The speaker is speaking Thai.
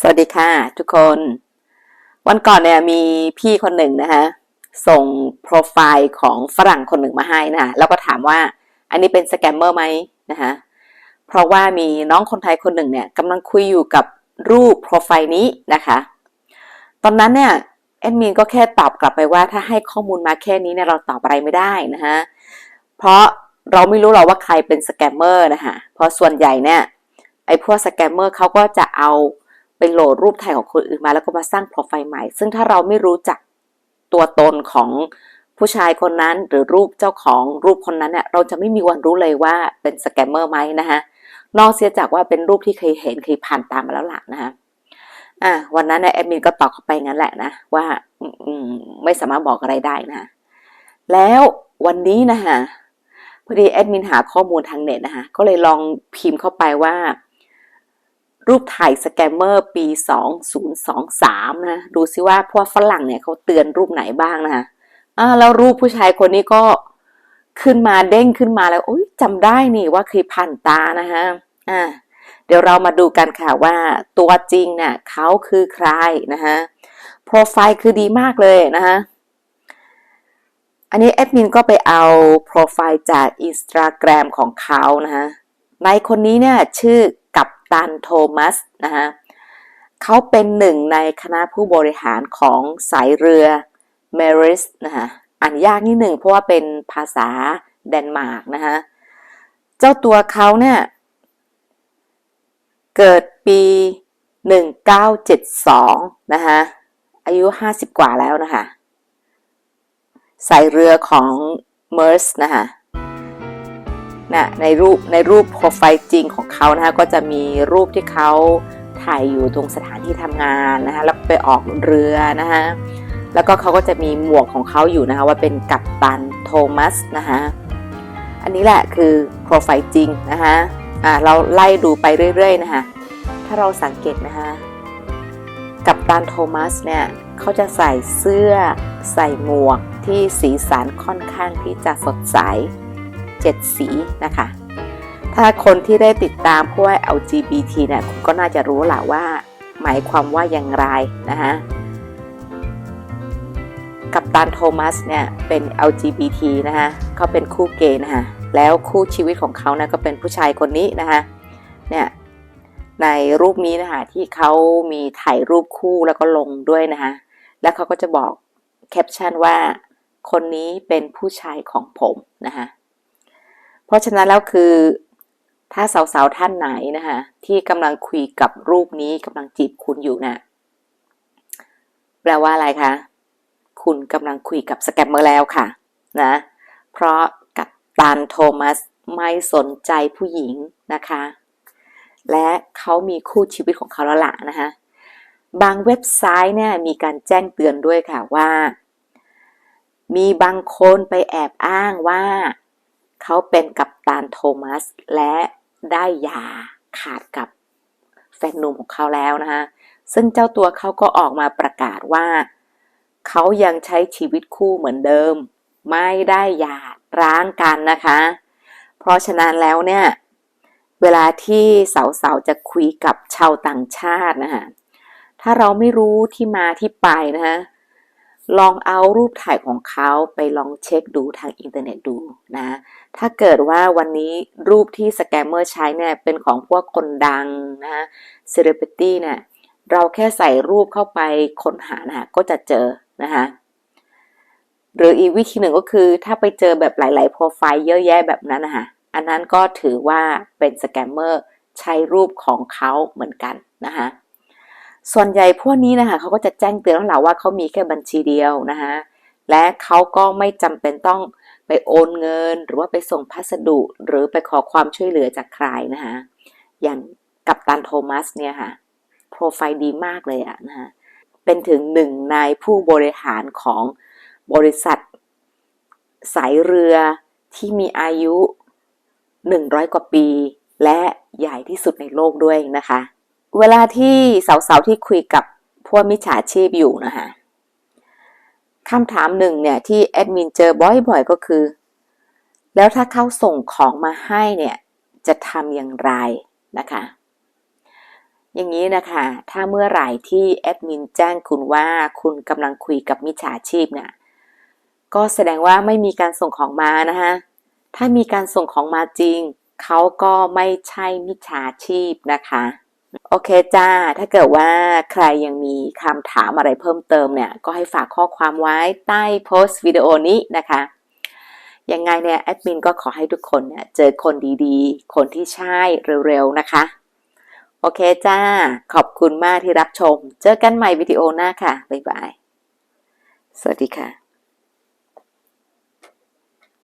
สวัสดีค่ะทุกคน วันก่อนเนี่ยมีพี่คนหนึ่งนะคะส่งโปรไฟล์ของฝรั่งคนหนึ่งมาให้นะคะแล้วก็ถามว่าอันนี้เป็นสแกมเมอร์ไหมนะคะเพราะว่ามีน้องคนไทยคนหนึ่งเนี่ยกำลังคุยอยู่กับรูปโปรไฟล์นี้นะคะ ตอนนั้นเนี่ยแอดมินก็แค่ตอบกลับไปว่าถ้าให้ข้อมูลมาแค่นี้เนี่ยเราตอบอะไรไม่ได้นะคะเพราะเราไม่รู้หรอกว่าใครเป็นสแกมเมอร์นะคะเพราะส่วนใหญ่เนี่ยไอ้พวกสแกมเมอร์เขาก็จะเอา ไปโหลดรูปถ่ายของคนอื่นมาแล้วก็มาสร้างโปรไฟล์ใหม่ ซึ่งถ้าเราไม่รู้จักตัวตนของผู้ชายคนนั้นหรือรูปเจ้าของรูปคนนั้นเนี่ยเราจะไม่มีวันรู้เลยว่าเป็นสแกมเมอร์ไหมนะคะนอกเสียจากว่าเป็นรูปที่เคยเห็นเคยผ่านตามมาแล้วล่ะนะคะอะวันนั้นเนี่ยแอดมินก็ตอบเข้าไปงั้นแหละนะว่าอืมไม่สามารถบอกอะไรได้นะแล้ววันนี้นะคะพอดีแอดมินหาข้อมูลทางเน็ตนะคะก็เลยลองพิมพ์เข้าไปว่า รูปถ่ายสแกมเมอร์ปี 2023 นะ ดูซิว่าพวกฝรั่งเนี่ยเขาเตือนรูปไหนบ้างนะคะอ่าแล้วรูปผู้ชายคนนี้ก็ขึ้นมาเด้งขึ้นมาแล้วอ้ยจำได้นี่ว่าเคยผ่านตานะคะอ่าเดี๋ยวเรามาดูกันค่ะว่าตัวจริงเนี่ยเขาคือใครนะคะโปรไฟล์คือดีมากเลยนะคะอันนี้แอดมินก็ไปเอาโปรไฟล์จาก Instagram ของเขานะคะในคนนี้เนี่ยชื่อ ตันโทมัสนะคะเขาเป็นหนึ่งในคณะผู้บริหารของสายเรือเมริสนะคะอ่านยากนิดหนึ่งเพราะว่าเป็นภาษาเดนมาร์กนะคะเจ้าตัวเขาเนี่ยเกิดปี 1972 นะคะอายุ 50 กว่าแล้วนะคะสายเรือของเมอร์สนะคะ นะในรูปในรูปโปรไฟล์จริงของเขานะคะก็จะมีรูปที่เขาถ่ายอยู่ตรงสถานที่ทำงานนะคะแล้วไปออกเรือนะคะแล้วก็เขาก็จะมีหมวกของเขาอยู่นะคะว่าเป็นกัปตันโทมัสนะคะอันนี้แหละคือโปรไฟล์จริงนะคะอ่าเราไล่ดูไปเรื่อยๆนะคะถ้าเราสังเกตนะคะกัปตันโทมัสเนี่ยเขาจะใส่เสื้อใส่หมวกที่สีสันค่อนข้างที่จะสดใส 7 สีนะคะ ถ้าคนที่ได้ติดตามพวก LGBT เนี่ยคุณก็น่าจะรู้แหละว่า หมายความว่าอย่างไรนะคะกัปตันโทมัสเนี่ยเป็น LGBT นะคะเขาเป็นคู่เกย์นะคะแล้วคู่ชีวิตของเขานะก็เป็นผู้ชายคนนี้นะคะเนี่ยในรูปนี้นะคะที่เขามีถ่ายรูปคู่แล้วก็ลงด้วยนะคะแล้วเขาก็จะบอกแคปชั่นว่าคนนี้เป็นผู้ชายของผมนะคะ เพราะฉะนั้นแล้วคือถ้าสาวๆท่านไหนนะคะที่กำลังคุยกับรูปนี้กำลังจีบคุณอยู่นะ่ะแปลว่าอะไรคะคุณกำลังคุยกับสแกมเมอร์แล้วค่ะนะเพราะกับตันโทมัสไม่สนใจผู้หญิงนะคะ และเขามีคู่ชีวิตของเขาแล้วล่ะนะคะบางเว็บไซต์เนี่ยมีการแจ้งเตือนด้วยค่ะว่า มีบางคนไปแอบอ้างว่า เขาเป็นกัปตันโทมัส และได้ยาขาดกับแฟนหนุ่มของเขาแล้วนะคะซึ่งเจ้าตัวเขาก็ออกมาประกาศว่า เขายังใช้ชีวิตคู่เหมือนเดิม ไม่ได้หย่าร้างกันนะคะ เพราะฉะนั้นแล้วเนี่ย เวลาที่สาวๆจะคุยกับชาวต่างชาตินะคะถ้าเราไม่รู้ที่มาที่ไปนะคะ ลองเอารูปถ่ายของเขาไปลองเช็คดูทางอินเทอร์เน็ตดูนะ ถ้าเกิดว่าวันนี้รูปที่สแกมเมอร์ใช้เนี่ยเป็นของพวกคนดังนะเซเลบริตี้เนี่ยเราแค่ใส่รูปเข้าไปค้นหานะก็จะเจอนะคะหรืออีกวิธีหนึ่งก็คือถ้าไปเจอแบบหลาย ๆ โปรไฟล์เยอะแยะแบบนั้นนะคะอันนั้นก็ถือว่าเป็นสแกมเมอร์ใช้รูปของเขาเหมือนกันนะคะ ส่วนใหญ่พวกนี้นะคะเขาก็จะแจ้งเตือนเราว่าเขามีแค่บัญชีเดียวนะคะและเขาก็ไม่จำเป็นต้องไปโอนเงิน หรือว่าไปส่งพัสดุหรือไปขอความช่วยเหลือจากใครนะคะอย่างกับตันโทมัสเนี่ยค่ะโปรไฟล์ดีมากเลยอะนะคะเป็นถึงหนึ่งในผู้บริหารของบริษัท สายเรือที่มีอายุ 100 กว่าปี และใหญ่ที่สุดในโลกด้วยนะคะ เวลาที่สาวๆที่คุยกับพวกมิจฉาชีพอยู่นะคะคำถามหนึ่งเนี่ยที่แอดมินเจอบ่อยๆก็คือ แล้วถ้าเขาส่งของมาให้เนี่ยจะทำอย่างไรนะคะ อย่างนี้นะคะ ถ้าเมื่อไหร่ที่แอดมินแจ้งคุณว่าคุณกำลังคุยกับมิจฉาชีพเนี่ยก็แสดงว่าไม่มีการส่งของมานะคะถ้ามีการส่งของมาจริง เขาก็ไม่ใช่มิจฉาชีพนะคะ โอเคจ้า ถ้าเกิดว่าใครยังมีคำถามอะไรเพิ่มเติมเนี่ย ก็ให้ฝากข้อความไว้ใต้โพสต์วิดีโอนี้นะคะ ยังไงเนี่ยแอดมินก็ขอให้ทุกคนเนี่ยเจอคนดีๆ คนที่ใช่เร็วๆนะคะ โอเคจ้า ขอบคุณมากที่รับชม เจอกันใหม่วิดีโอหน้าค่ะ บ๊ายบาย สวัสดีค่ะ